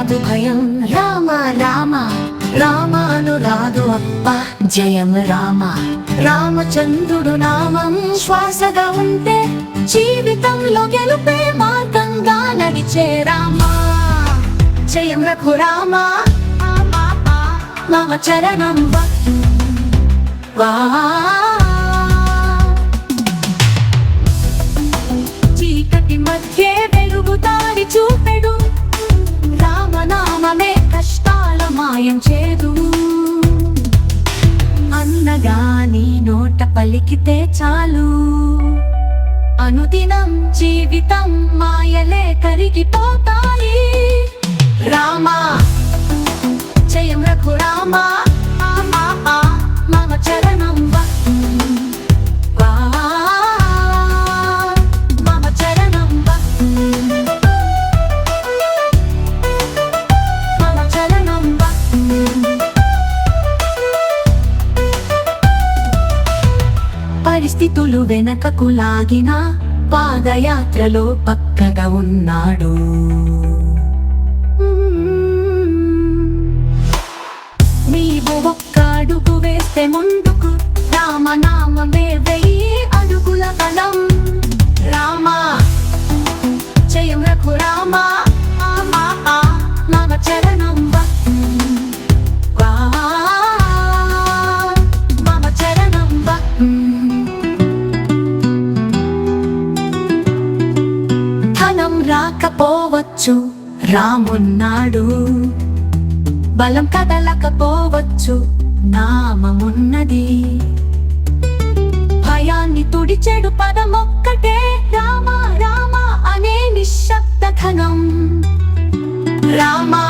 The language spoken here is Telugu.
రాదు భయం. రామ రామ రామాను రాదు అప్ప. జయం రామ. రామచంద్రుడు నామం శ్వాసగా ఉంటే జీవితంలో గెలుపే మార్గంగా నడిచే రామ. జయం రఘు రామ. మమ చరణం వా. పలికితే చాలు. అనుదినం జీవితం మాయలే కరిగిపోతాయి. రామా జయం రఘురామా. పరిస్థితులు వెనకకు లాగిన పాదయాత్రలో పక్కగా ఉన్నాడు. నీవు ఒక్క అడుగు వేస్తే ముందుకు రామనామమే వెయ్యి అడుగుల కలం. రాకపోవచ్చు రామున్నాడు. బలం కదలకపోవచ్చు. నామమున్నది. భయాన్ని తుడిచెడు పదమొక్కటే. రామ రామ అనే నిశ్శబ్ద ఘనం. రామ